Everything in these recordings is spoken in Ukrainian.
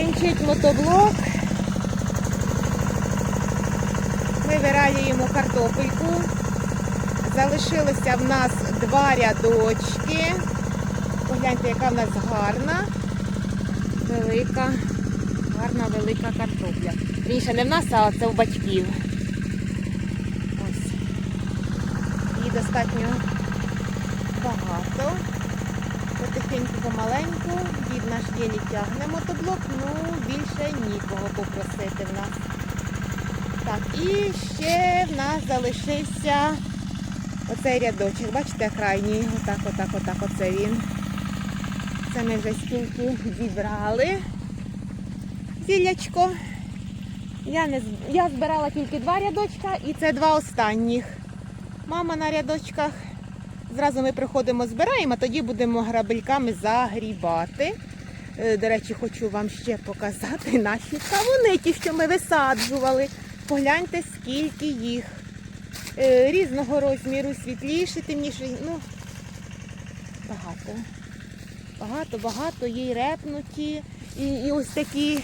Тринчить мотоблок. Вибираємо картопельку. Залишилося в нас два рядочки. Погляньте, яка в нас гарна, велика, гарна велика картопля. Вірніше, не в нас, а це в батьків. Ось. Її достатньо багато. Потихеньку помаленьку. Дід наш єлі тягне мотоблок, ну більше нікого попросити в нас. Так, і ще в нас залишився оцей рядочок. Бачите, крайній. Отак, отак, отак, оце він. Це ми вже стільки зібрали. Зіллячко. Я, не, я збирала тільки два рядочка і це два останніх. Мама на рядочках. Зразу ми приходимо, збираємо, а тоді будемо грабельками загрібати. Е, До речі, хочу вам ще показати наші кавуни, ті, що ми висаджували. Погляньте, скільки їх. Е, Різного розміру, світліші, темніші. Ну, багато. Багато, багато є й репнуті. І, і ось такі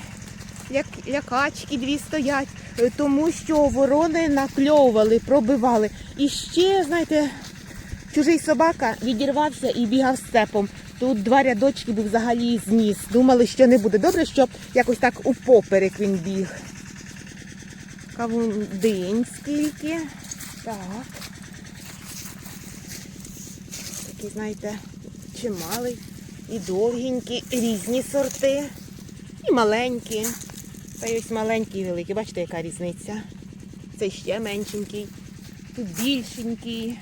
як лякачки дві стоять, е, тому що ворони накльовували, пробивали. І ще, знаєте, чужий собака відірвався і бігав степом. Тут два рядочки був взагалі зніс. Думали, що не буде добре, щоб якось так упоперек він біг. Кавундинь скільки. Так. Такий, знаєте, чималий. І довгенькі, різні сорти. І маленькі. Та ось маленький і великий. Бачите, яка різниця? Це ще меншенький, тут більшенький.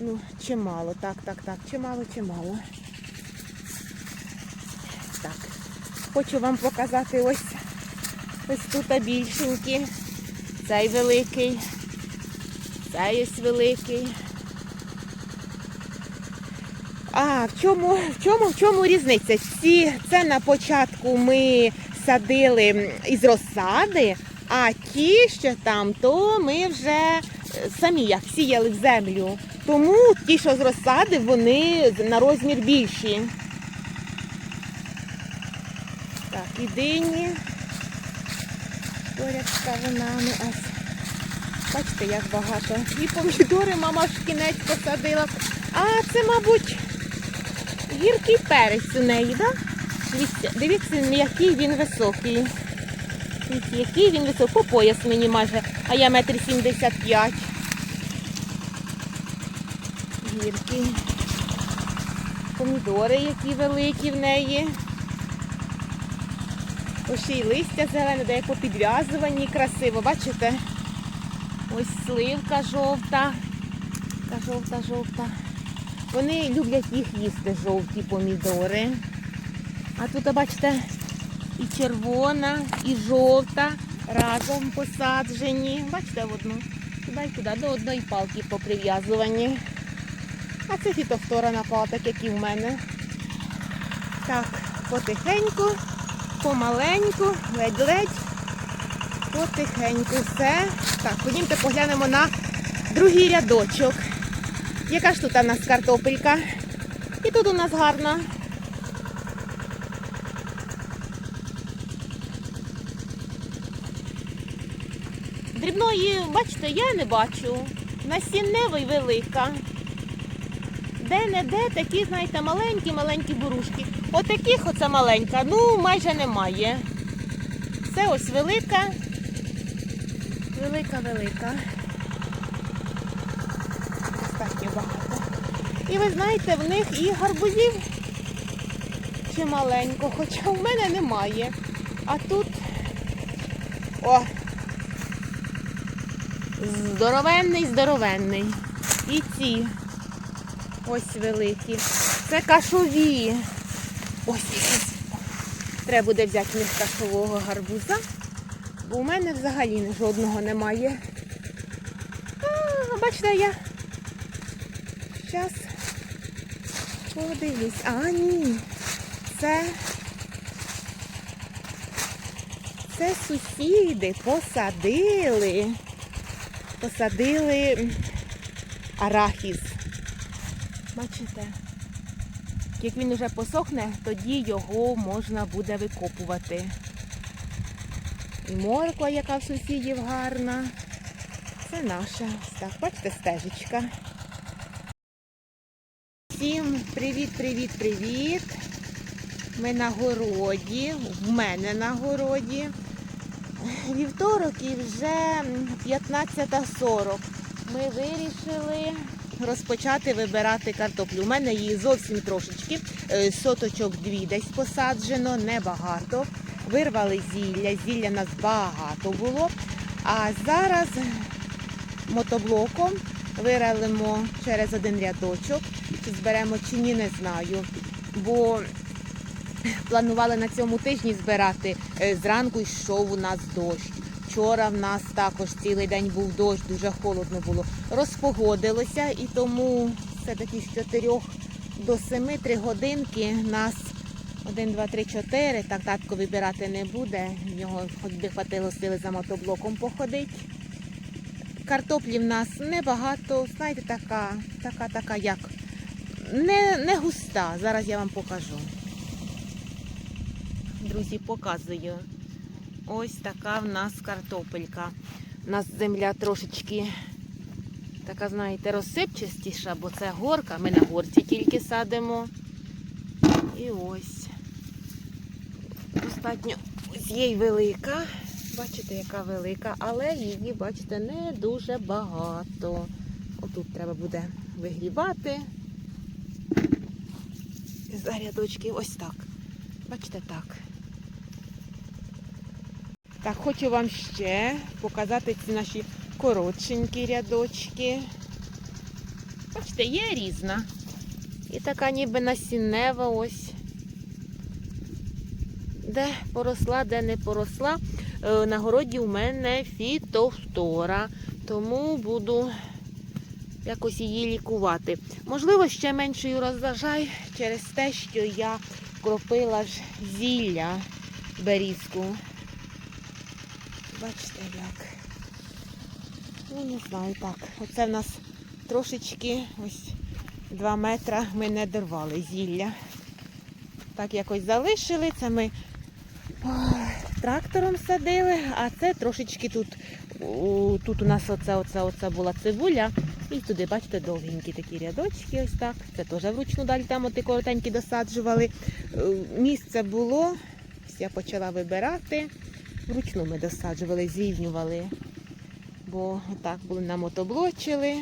Ну, чимало, так, так, так, чимало, чимало. Так. Хочу вам показати ось ось тут більшенькі. Цей великий. Цей ось великий. А, в чому, в чому, в чому різниця? Ці, це на початку ми садили із розсади, а ті, що там, то ми вже самі як сіяли в землю. Тому ті, що з розсади, вони на розмір більші. Так, і дині. Поряд з. Ось. Бачите, як багато. І помідори мама в кінець посадила. А це, мабуть, гіркий перець у неї, так? Да? Дивіться, який він високий. Який він високий. По пояс мені майже, а я метр сімдесят п'ять. Гіркий. Помідори, які великі в неї. Ось ще й листя зелене, де як попідв'язувані, красиво, бачите? Ось сливка жовта. Та жовта, жовта. Вони люблять їх їсти, жовті помідори. А тут, бачите, і червона, і жовта разом посаджені. Бачите, в одну. Туди туди, до одної палки поприв'язувані. А це фітофтора напала, так як і в мене. Так, потихеньку, помаленьку, ледь-ледь. Потихеньку все. Так, ходімте поглянемо на другий рядочок. Яка ж тут у нас картопелька? І тут у нас гарна. Дрібної, бачите, я не бачу. Насінневий велика. Де-не-де такі, знаєте, маленькі-маленькі бурушки. Отаких оце маленька, ну майже немає. Це ось велика. Велика-велика. Достатньо багато. І ви знаєте, в них і гарбузів чималенько, хоча в мене немає. А тут о! Здоровенний, здоровенний. І ці ось великі. Це кашові. Ось. Треба буде взяти них кашового гарбуза, бо у мене взагалі жодного немає. А, бачите, я зараз подивлюсь. А, ні. Це це сусіди посадили. Посадили арахіс. Бачите? Як він вже посохне, тоді його можна буде викопувати. І морква, яка в сусідів гарна. Це наша. Так, бачите, стежечка. Всім привіт, привіт, привіт. Ми на городі, в мене на городі. Вівторок і вже 15.40. Ми вирішили розпочати вибирати картоплю. У мене її зовсім трошечки, е, соточок дві десь посаджено, небагато. Вирвали зілля, зілля нас багато було. А зараз мотоблоком виралимо через один рядочок. Чи зберемо, чи ні, не знаю. Бо планували на цьому тижні збирати. Е, Зранку йшов у нас дощ. Вчора в нас також цілий день був дощ, дуже холодно було. Розпогодилося і тому все-таки з 4 до 7 3 годинки нас 1, 2, 3, 4. Так татко вибирати не буде. В нього хоч би хватило сили за мотоблоком походити. Картоплі в нас небагато, знаєте, така, така, така як. Не, не густа. Зараз я вам покажу. Друзі, показую. Ось така в нас картопелька. У нас земля трошечки така, знаєте, розсипчастіша, бо це горка. Ми на горці тільки садимо. І ось. Достатньо ось є велика. Бачите, яка велика, але її, бачите, не дуже багато. Отут треба буде вигрібати. За рядочки ось так. Бачите, так. Так, хочу вам ще показати ці наші коротшенькі рядочки. Бачите, є різна. І така ніби насіннева ось. Де поросла, де не поросла. Е, На городі у мене фітофтора, тому буду якось її лікувати. Можливо, ще меншою розважай через те, що я кропила ж зілля берізку. Бачите як. Ну, не знаю, так. Оце в нас трошечки ось 2 метра ми не дорвали зілля. Так якось залишили. Це ми ой, трактором садили, а це трошечки тут. у- Тут у нас оце, оце, оце була цибуля. І туди, бачите, довгенькі такі рядочки, ось так. Це теж вручну далі там оти коротенькі досаджували. Е, Місце було, я почала вибирати. Вручну ми досаджували, зрівнювали, бо отак були намотоблочили.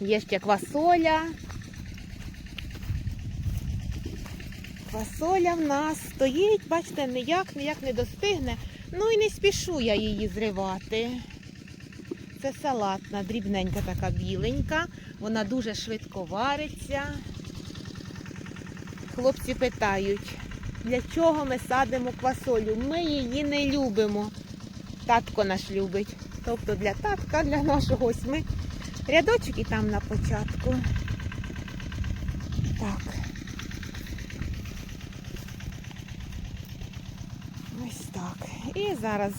Є ще квасоля. Квасоля в нас стоїть, бачите, ніяк, ніяк не достигне. Ну і не спішу я її зривати. Це салатна, дрібненька така біленька. Вона дуже швидко вариться. Хлопці питають, для чого ми садимо квасолю? Ми її не любимо. Татко наш любить. Тобто для татка, для нашого ось ми. Рядочок і там на початку. Так. Ось так. І зараз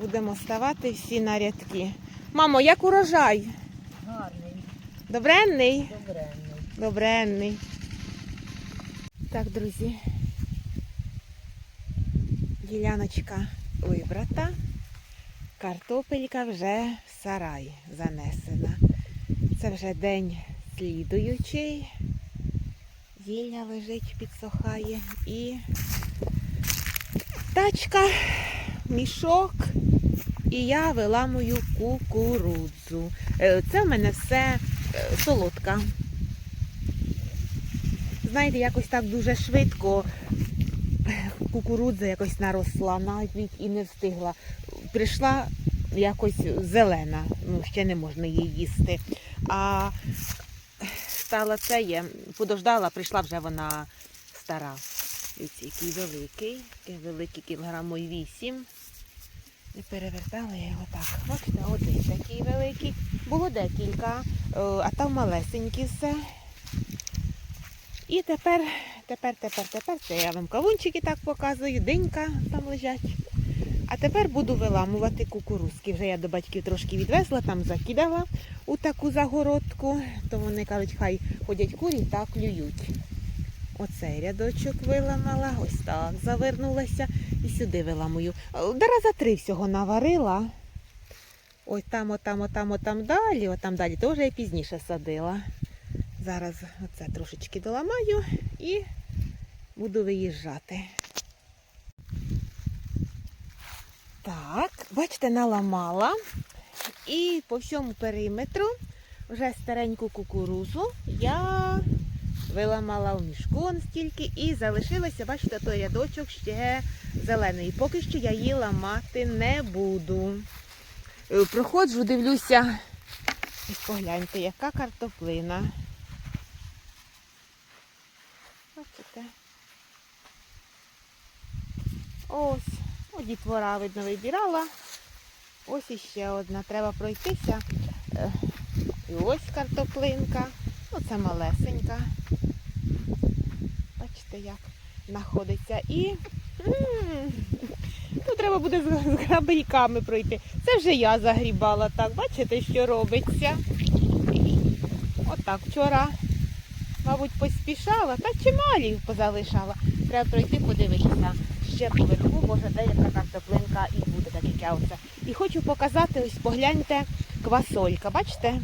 будемо ставати всі на рядки. Мамо, як урожай? Гарний, Добренний? добренний. Добренний. Так, друзі. Діляночка вибрата. Картопелька вже в сарай занесена. Це вже день слідуючий. Зілля лежить, підсохає і тачка, мішок. І я виламую кукурудзу. Е, Це в мене все е, солодка. Знаєте, якось так дуже швидко кукурудза якось наросла, навіть і не встигла. Прийшла якось зелена, ну ще не можна її їсти. А стала це є, подождала, прийшла вже вона стара. Дивіться, який великий, такий великий кілограму й вісім. Не перевертала я його так. Бачите, один такий великий. Було декілька, е, а там малесенькі все. І тепер, тепер, тепер, тепер, це я вам кавунчики так показую, динька там лежать. А тепер буду виламувати кукурузки. Вже я до батьків трошки відвезла, там закидала у таку загородку, то вони кажуть, хай ходять курі та клюють. Оцей рядочок виламала, ось так завернулася і сюди виламую. Раза три всього наварила. Ось там, отам, отам, отам далі, отам далі, вже я пізніше садила. Зараз оце трошечки доламаю і буду виїжджати. Так, бачите, наламала. І по всьому периметру вже стареньку кукурузу я виламала в мішку стільки і залишилося, бачите, той рядочок ще зелений. Поки що я її ламати не буду. Е, Проходжу, дивлюся. Погляньте, яка картоплина. Бачите? Ось, о, дітвора, видно, вибирала. Ось іще одна. Треба пройтися. Е, І ось картоплинка. Оце малесенька. Бачите, як знаходиться. І ну, треба буде з, грабельками пройти. Це вже я загрібала так. Бачите, що робиться. Отак вчора, мабуть, поспішала, та чималі позалишала. Треба пройти, подивитися. Ще поверху, може, деяка картоплинка і буде, так як я оце. І хочу показати, ось погляньте, квасолька. Бачите?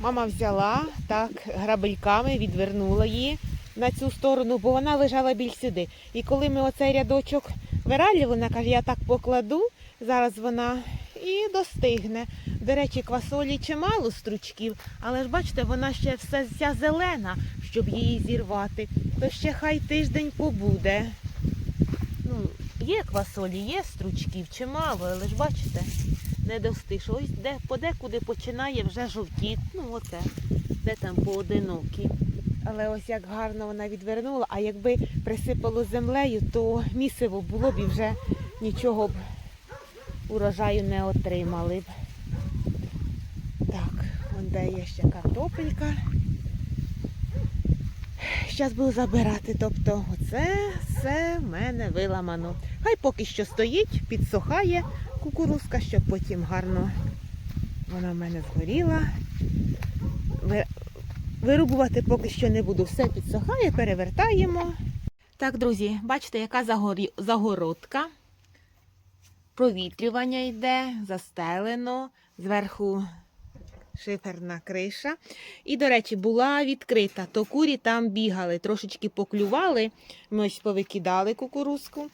Мама взяла так грабельками, відвернула її на цю сторону, бо вона лежала біль сюди. І коли ми оцей рядочок виралі, вона каже, я так покладу, зараз вона і достигне. До речі, квасолі чимало стручків, але ж бачите, вона ще все вся зелена, щоб її зірвати. То ще хай тиждень побуде. Ну, є квасолі, є стручків, чимало, але ж бачите, не достиш. Ось де подекуди починає вже жовтіти. Ну, оце, де там поодинокі. Але ось як гарно вона відвернула, а якби присипало землею, то місиво було б і вже нічого б урожаю не отримали б. Де є ще картопелька. Зараз буду забирати. Тобто, оце все в мене виламано. Хай поки що стоїть, підсохає кукурузка, щоб потім гарно вона в мене згоріла. Вирубувати поки що не буду. Все підсохає, перевертаємо. Так, друзі, бачите, яка загородка. Провітрювання йде, застелено, зверху шиферна криша. І, до речі, була відкрита, то курі там бігали, трошечки поклювали, ми ось повикидали кукурузку.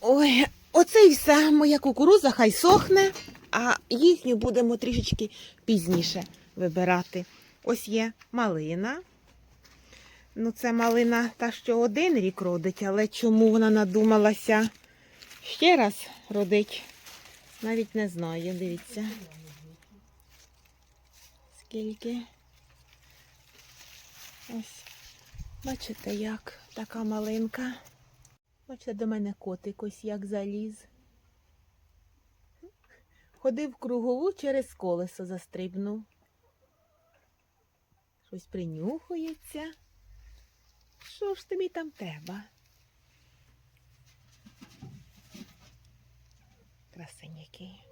Ой, оце і все моя кукуруза, хай сохне, а їхню будемо трішечки пізніше вибирати. Ось є малина. Ну, це малина та, що один рік родить, але чому вона надумалася ще раз родить, навіть не знаю, дивіться. Скільки. Ось. Бачите, як така малинка. Бачите, до мене котик ось як заліз. Ходив кругову через колесо застрибнув. Щось принюхується. Що ж тобі там треба? Красень який.